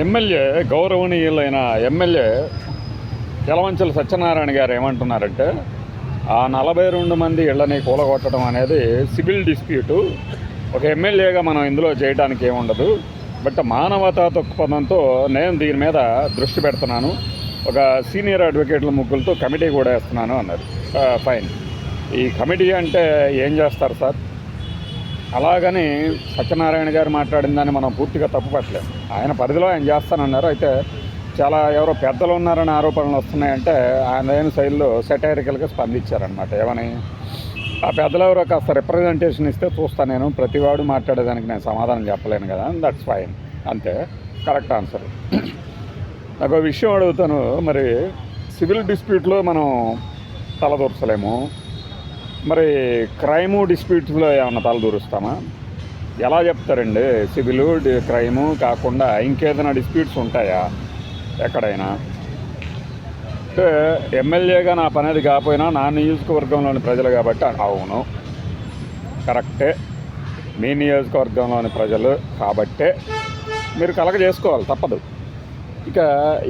MLA గౌరవనీయులైన MLA యలవంచల Satyanarayana గారు ఏమంటున్నారంటే ఆ నలభై రెండు మంది ఇళ్ళని కూలగొట్టడం అనేది సివిల్ డిస్ప్యూటు. ఒక ఎమ్మెల్యేగా మనం ఇందులో చేయడానికి ఏముండదు బట్ మానవతా దృక్పథంతో నేను దీని మీద దృష్టి పెడుతున్నాను. ఒక సీనియర్ అడ్వకేట్ల ముగ్గులతో కమిటీ కూడా వేస్తున్నాను అన్నారు. ఫైన్. ఈ కమిటీ అంటే ఏం చేస్తారు సార్? అలాగని సత్యనారాయణ గారు మాట్లాడిన దాన్ని మనం పూర్తిగా తప్పుపట్టలేము ఆయన పరిధిలో ఆయన చేస్తానన్నారు. అయితే చాలా ఎవరో పెద్దలు ఉన్నారని ఆరోపణలు వస్తున్నాయంటే ఆయన శైలిలో సెటైరికల్గా స్పందించారనమాట ఏమని? ఆ పెద్దలు ఎవరో కాస్త రిప్రజెంటేషన్ ఇస్తే చూస్తాను నేను. ప్రతివాడు మాట్లాడేదానికి నేను సమాధానం చెప్పలేను కదా. దట్స్ ఫైన్ అంతే. కరెక్ట్ ఆన్సర్ నాకు ఒక విషయం అడుగుతాను. మరి సివిల్ డిస్ప్యూట్లో మనం తలదూర్చలేము. మరి క్రైము డిస్ప్యూట్స్లో ఏమన్నా తలదూరుస్తామా? ఎలా చెప్తారండి? సివిల్ క్రైము కాకుండా ఇంకేదైనా డిస్ప్యూట్స్ ఉంటాయా ఎక్కడైనా? అంటే ఎమ్మెల్యేగా నా పనేది కాకపోయినా నా నియోజకవర్గంలోని ప్రజలు కాబట్టి అవును. కరెక్టే. మీ నియోజకవర్గంలోని ప్రజలు కాబట్టే మీరు కలగ చేసుకోవాలి తప్పదు. ఇక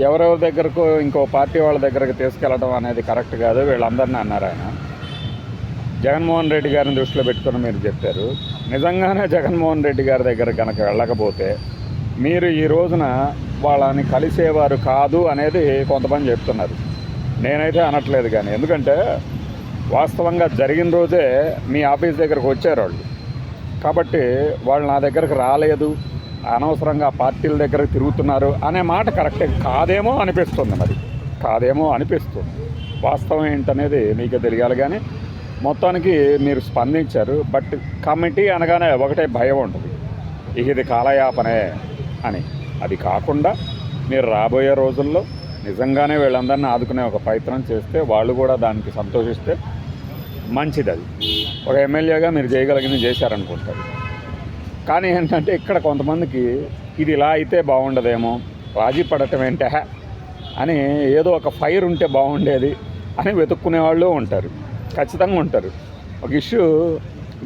ఎవరెవరి దగ్గరకు ఇంకో పార్టీ వాళ్ళ దగ్గరకు తీసుకెళ్ళడం అనేది కరెక్ట్ కాదు వీళ్ళందరినీ అన్నారు ఆయన. జగన్మోహన్ రెడ్డి గారిని దృష్టిలో పెట్టుకుని మీరు చెప్పారు. నిజంగానే జగన్మోహన్ రెడ్డి గారి దగ్గర కనుక వెళ్ళకపోతే మీరు ఈ రోజున వాళ్ళని కలిసేవారు కాదు అనేది కొంతమంది చెప్తున్నారు. నేనైతే అనట్లేదు కానీ ఎందుకంటే వాస్తవంగా జరిగిన రోజే మీ ఆఫీస్ దగ్గరకు వచ్చారు వాళ్ళు. కాబట్టి వాళ్ళు నా దగ్గరకు రాలేదు అనవసరంగా పార్టీల దగ్గరకు తిరుగుతున్నారు అనే మాట కరెక్టే కాదేమో అనిపిస్తుంది మరి. కాదేమో అనిపిస్తుంది. వాస్తవం ఏంటనేది మీకే తెలియాలి కానీ మొత్తానికి మీరు స్పందించారు బట్ కమిటీ అనగానే ఒకటే భయం ఉంటుంది. ఇక ఇది కాలయాపనే అని. అది కాకుండా మీరు రాబోయే రోజుల్లో నిజంగానే వీళ్ళందరినీ ఆదుకునే ఒక ప్రయత్నం చేస్తే వాళ్ళు కూడా దానికి సంతోషిస్తే మంచిది అది ఒక ఎమ్మెల్యేగా మీరు చేయగలిగింది చేశారనుకుంటారు. కానీ ఏంటంటే ఇక్కడ కొంతమందికి ఇది ఇలా అయితే బాగుండదేమో రాజీ పడటం ఏంటే? అని ఏదో ఒక ఫైర్ ఉంటే బాగుండేది అని వెతుక్కునే వాళ్ళు ఉంటారు. ఖచ్చితంగా ఉంటారు. ఒక ఇష్యూ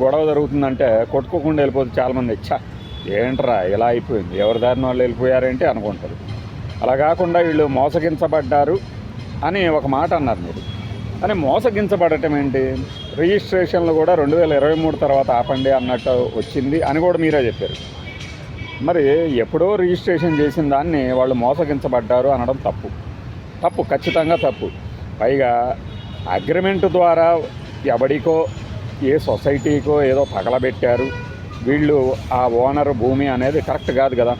గొడవ జరుగుతుందంటే కొట్టుకోకుండా వెళ్ళిపోతుంది చాలామంది. ఇచ్చా ఏంట్రా ఇలా అయిపోయింది. ఎవరి దారిన వాళ్ళు వెళ్ళిపోయారేంటి అనుకుంటారు. అలా కాకుండా వీళ్ళు మోసగించబడ్డారు అని ఒక మాట అన్నారు మీరు. అని మోసగించబడటం ఏంటి? రిజిస్ట్రేషన్లు కూడా రెండు వేల ఇరవై మూడు తర్వాత ఆపండి అన్నట్టు వచ్చింది అని కూడా మీరే చెప్పారు. మరి ఎప్పుడో రిజిస్ట్రేషన్ చేసిన దాన్ని వాళ్ళు మోసగించబడ్డారు అనడం తప్పు. తప్పు ఖచ్చితంగా తప్పు. పైగా అగ్రిమెంట్ ద్వారా ఎవడికో ఏ సొసైటీకో ఏదో తగలబెట్టారు వీళ్ళు ఆ ఓనర్ భూమి అనేది కరెక్ట్ కాదు కదా.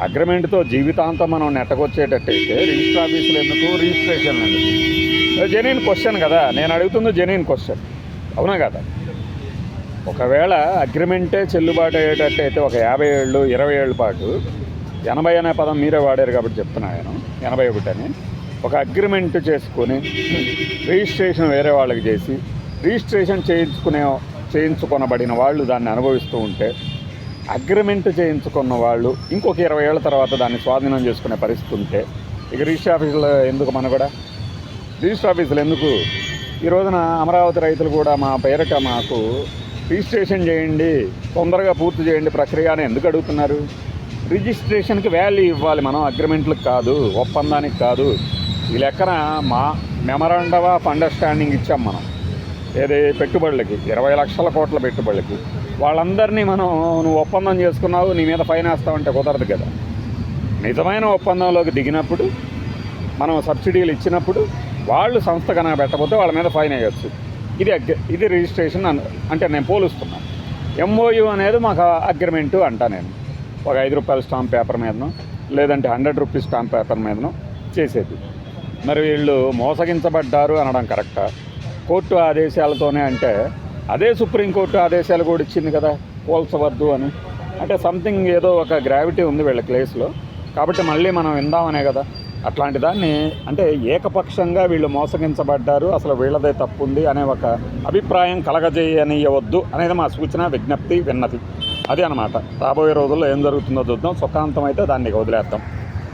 అగ్రిమెంట్తో జీవితాంతం మనం నెట్టకొచ్చేటట్టయితే రిజిస్టర్ ఆఫీసులు ఎందుకు? రిజిస్ట్రేషన్ ఎందుకు? జెన్యున్ క్వశ్చన్ కదా. నేను అడుగుతుంది జెన్యున్ క్వశ్చన్ అవునా కదా? ఒకవేళ అగ్రిమెంటే చెల్లుబాటు అయ్యేటట్టయితే ఒక యాభై ఏళ్ళు ఇరవై ఏళ్ళ పాటు ఎనభై అనే పదం మీరే వాడారు కాబట్టి చెప్తున్నా నేను. ఎనభై ఒకటి అని. ఒక అగ్రిమెంట్ చేసుకొని రిజిస్ట్రేషన్ వేరే వాళ్ళకి చేసి రిజిస్ట్రేషన్ చేయించుకునే చేయించుకొనబడిన వాళ్ళు దాన్ని అనుభవిస్తూ ఉంటే అగ్రిమెంట్ చేయించుకున్న వాళ్ళు ఇంకొక ఇరవై ఏళ్ళ తర్వాత దాన్ని స్వాధీనం చేసుకునే పరిస్థితి ఉంటే ఇక రిజిస్టర్ ఆఫీసులో ఎందుకు మన కూడా? రిజిస్టర్ ఆఫీసులు ఎందుకు? ఈ రోజున అమరావతి రైతులు కూడా మా పేరట మాకు రిజిస్ట్రేషన్ చేయండి తొందరగా పూర్తి చేయండి ప్రక్రియ అని ఎందుకు అడుగుతున్నారు? రిజిస్ట్రేషన్కి వాల్యూ ఇవ్వాలి మనం అగ్రిమెంట్లకు కాదు ఒప్పందానికి కాదు. ఈ లెక్కన మా మెమరాండమ్ ఆఫ్ అండర్స్టాండింగ్ ఇచ్చాం మనం. ఏది పెట్టుబడులకి ఇరవై లక్షల కోట్ల పెట్టుబడులకి. వాళ్ళందరినీ మనం నువ్వు ఒప్పందం చేసుకున్నావు నీ మీద పైన వేస్తావంటే కుదరదు కదా. నిజమైన ఒప్పందంలోకి దిగినప్పుడు మనం సబ్సిడీలు ఇచ్చినప్పుడు వాళ్ళు సంస్థ కనుక పెట్టకపోతే వాళ్ళ మీద ఫైన్ వేయచ్చు. ఇది అగ్ ఇది రిజిస్ట్రేషన్ అన్- అంటే నేను పోలుస్తున్నాను ఎంఓయు అనేది మాకు అగ్రిమెంటు అంటా నేను. ఒక ఐదు రూపాయల స్టాంప్ పేపర్ మీదనో లేదంటే హండ్రెడ్ రూపీస్ స్టాంప్ పేపర్ మీదనో చేసేది. మరి వీళ్ళు మోసగించబడ్డారు అనడం కరెక్టా. కోర్టు ఆదేశాలతోనే అంటే అదే సుప్రీంకోర్టు ఆదేశాలు కూడా ఇచ్చింది కదా పోల్చవద్దు అని. అంటే సంథింగ్ ఏదో ఒక గ్రావిటీ ఉంది వీళ్ళ కేసులో కాబట్టి మళ్ళీ మనం విందామనే కదా. అట్లాంటి దాన్ని అంటే ఏకపక్షంగా వీళ్ళు మోసగించబడ్డారు అసలు వీళ్ళదే తప్పు ఉంది అనే ఒక అభిప్రాయం కలగజేయనీయవద్దు అనేది మా సూచన విజ్ఞప్తి విన్నది అదే అనమాట రాబోయే రోజుల్లో ఏం జరుగుతుందో చూద్దాం. సుఖాంతం అయితే దాన్ని వదిలేద్దాం.